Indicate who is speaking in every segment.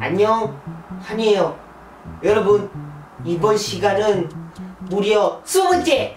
Speaker 1: 안녕 한이에요 여러분 이번 시간은 무려 20번째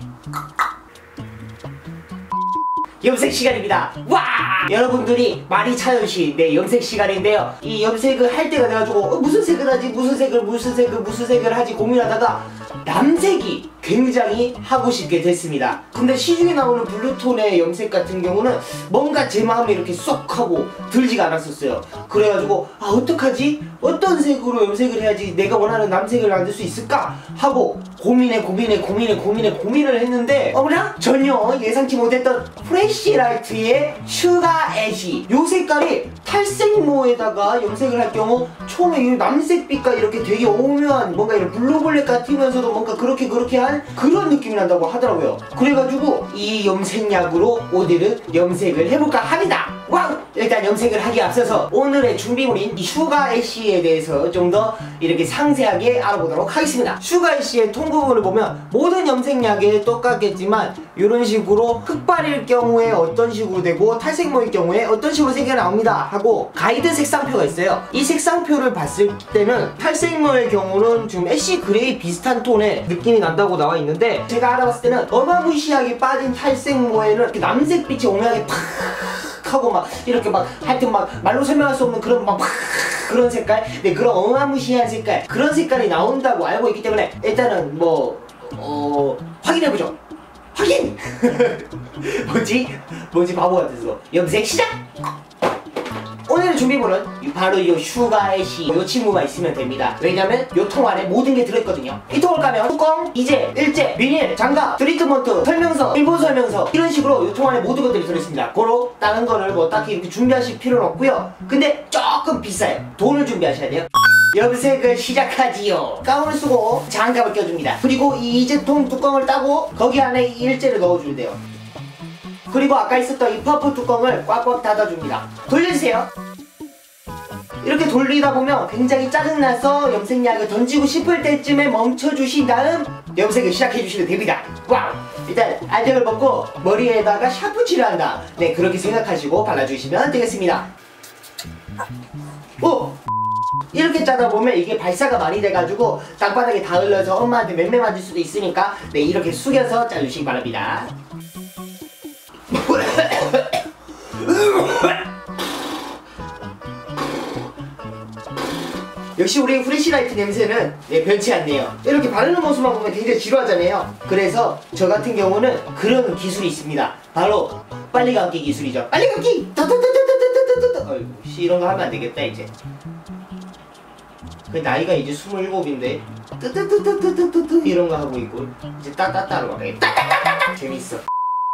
Speaker 1: 염색 시간입니다. 와! 여러분들이 많이 찾아주신 네 염색 시간인데요. 이 염색을 할 때가 돼가지고 어, 무슨 색을 하지 무슨 색을 무슨 색을 무슨 색을 하지 고민하다가 남색이 굉장히 하고 싶게 됐습니다. 근데 시중에 나오는 블루톤의 염색 같은 경우는 뭔가 제 마음에 이렇게 쏙 하고 들지가 않았었어요. 그래가지고 아 어떡하지? 어떤 색으로 염색을 해야지 내가 원하는 남색을 만들 수 있을까? 하고 고민에 고민에 고민에 고민에 고민을 했는데 어머나 전혀 예상치 못했던 프레쉬라이트의 슈가 애쉬. 요 색깔이 탈색모에다가 염색을 할 경우 처음에 이 남색빛과 이렇게 되게 오묘한 뭔가 이런 블루블랙 같으면서도 뭔가 그렇게 그렇게 한 그런 느낌이 난다고 하더라고요. 그래가지고 이 염색약으로 오늘은 염색을 해볼까 합니다. 와우! 일단 염색을 하기 앞서서 오늘의 준비물인 이 슈가 애쉬에 대해서 좀 더 이렇게 상세하게 알아보도록 하겠습니다. 슈가 애쉬의 통 부분을 보면 모든 염색약에 똑같겠지만 이런 식으로 흑발일 경우에 어떤 식으로 되고 탈색모일 경우에 어떤 식으로 색이 나옵니다 하고 가이드 색상표가 있어요. 이 색상표를 봤을 때는 탈색모의 경우는 지금 애쉬 그레이 비슷한 톤의 느낌이 난다고 나와 있는데 제가 알아봤을 때는 어마무시하게 빠진 탈색모에는 남색빛이 오묘하게 팍 하고 막 이렇게 막 하여튼 막 말로 설명할 수 없는 그런 막 그런 색깔 네 그런 어마무시한 색깔 그런 색깔이 나온다고 알고 있기 때문에 일단은 뭐 어, 확인해보죠 확인! 뭐지? 뭐지 바보 같아서 염색 시작! 오늘 준비물은 바로 이 슈가의 시 이 친구가 있으면 됩니다. 왜냐면 이통 안에 모든 게 들어있거든요. 이 통을 까면 뚜껑, 이제, 일제, 비닐, 장갑, 트리트먼트, 설명서, 일본 설명서 이런 식으로 이 통 안에 모든 것들이 들어있습니다. 고로 다른 거를 뭐 딱히 이렇게 준비하실 필요는 없고요. 근데 조금 비싸요. 돈을 준비하셔야 돼요. 염색을 시작하지요. 가운을 쓰고 장갑을 껴줍니다. 그리고 이 이제통 뚜껑을 따고 거기 안에 이 일제를 넣어주면 돼요. 그리고 아까 있었던 이 퍼프 뚜껑을 꽉꽉 닫아줍니다. 돌려주세요. 이렇게 돌리다 보면 굉장히 짜증나서 염색약을 던지고 싶을 때쯤에 멈춰주신 다음 염색을 시작해주시면 됩니다. 와우! 일단 알약을 먹고 머리에다가 샤프칠을 한다. 네 그렇게 생각하시고 발라주시면 되겠습니다. 오! 이렇게 짜다 보면 이게 발사가 많이 돼가지고 땅바닥에 다 흘러서 엄마한테 맴매 맞을 수도 있으니까 네 이렇게 숙여서 짜주시기 바랍니다. 역시 우리 후레쉬라이트 냄새는 예, 변치 않네요. 이렇게 바르는 모습만 보면 굉장히 지루하잖아요. 그래서 저 같은 경우는 그런 기술이 있습니다. 바로 빨리 감기 기술이죠. 빨리 감기! 어이구 씨 이런 거 하면 안 되겠다 이제. 그 나이가 이제 27인데 뜨뜨뜨뜨뜨뜨뜨 이런 거 하고 있고 이제 따따따로 막 따따따따! 재밌어.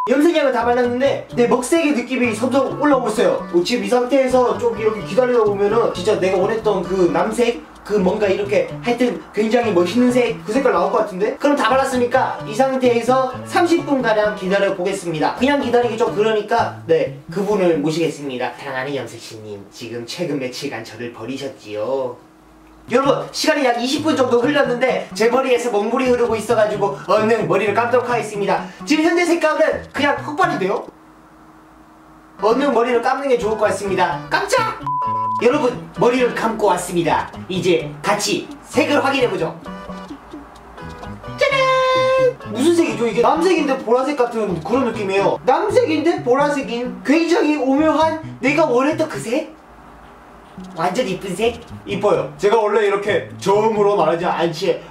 Speaker 1: 염색약을 다 발랐는데 내 먹색의 느낌이 점점 올라오고 있어요. 어, 지금 이 상태에서 좀 이렇게 기다리다 보면은 진짜 내가 원했던 그 남색 그 뭔가 이렇게 하여튼 굉장히 멋있는 색 그 색깔 나올 것 같은데? 그럼 다 발랐으니까 이 상태에서 30분가량 기다려 보겠습니다. 그냥 기다리기 좀 그러니까 네 그분을 모시겠습니다. 사랑하는 염색씨님 지금 최근 며칠간 저를 버리셨지요 여러분 시간이 약 20분 정도 흘렀는데 제 머리에서 먹물이 흐르고 있어가지고 얼른 머리를 감도록 하겠습니다 지금 현재 색감은 그냥 흑발인데요? 얼른 머리를 감는 게 좋을 것 같습니다 깜짝! 여러분 머리를 감고 왔습니다 이제 같이 색을 확인해보죠 짜잔! 무슨 색이죠 이게? 남색인데 보라색 같은 그런 느낌이에요 남색인데 보라색인 굉장히 오묘한 내가 원했던 그 색? 완전 이쁜 색? 이뻐요. 제가 원래 이렇게 저음으로 말하지 않지.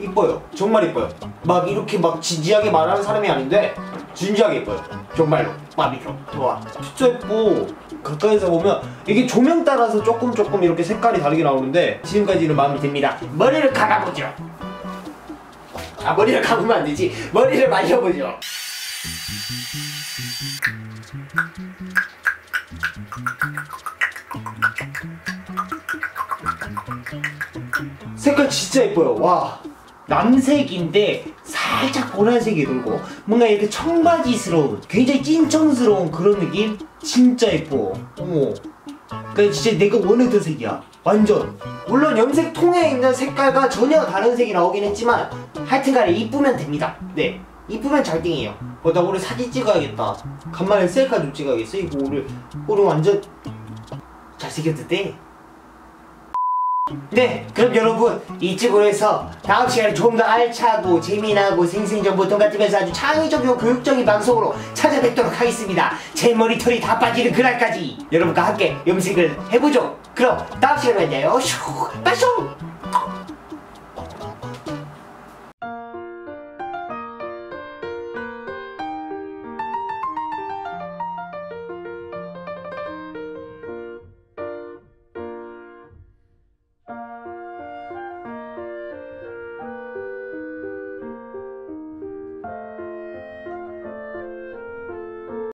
Speaker 1: 이뻐요. 정말 이뻐요. 막 이렇게 막 진지하게 말하는 사람이 아닌데 진지하게 이뻐요. 정말로. 마비죠. 좋아. 진짜 예뻐. 가까이서 보면 이게 조명 따라서 조금 조금 이렇게 색깔이 다르게 나오는데 지금까지는 마음에 듭니다. 머리를 감아보죠. 아 머리를 감으면 안 되지. 머리를 말려보죠. 색깔 진짜 예뻐요. 와. 남색인데 살짝 보라색이 돌고 뭔가 이렇게 청바지스러운 굉장히 찐청스러운 그런 느낌? 진짜 예뻐. 어머. 그러니까 진짜 내가 원했던 색이야. 완전. 물론 염색통에 있는 색깔과 전혀 다른 색이 나오긴 했지만 하여튼간에 이쁘면 됩니다. 네 이쁘면 잘띵이에요. 어, 나 오늘 사진 찍어야겠다. 간만에 셀카 좀 찍어야겠어. 이거 오늘 오늘 완전 잘생겼던데? 네 그럼 여러분 이쪽으로 해서 다음 시간에 좀더 알차고 재미나고 생생정보통 같으면서 아주 창의적이고 교육적인 방송으로 찾아뵙도록 하겠습니다. 제 머리털이 다 빠지는 그날까지 여러분과 함께 염색을 해보죠. 그럼 다음 시간에 만나요. 슈 빠쇼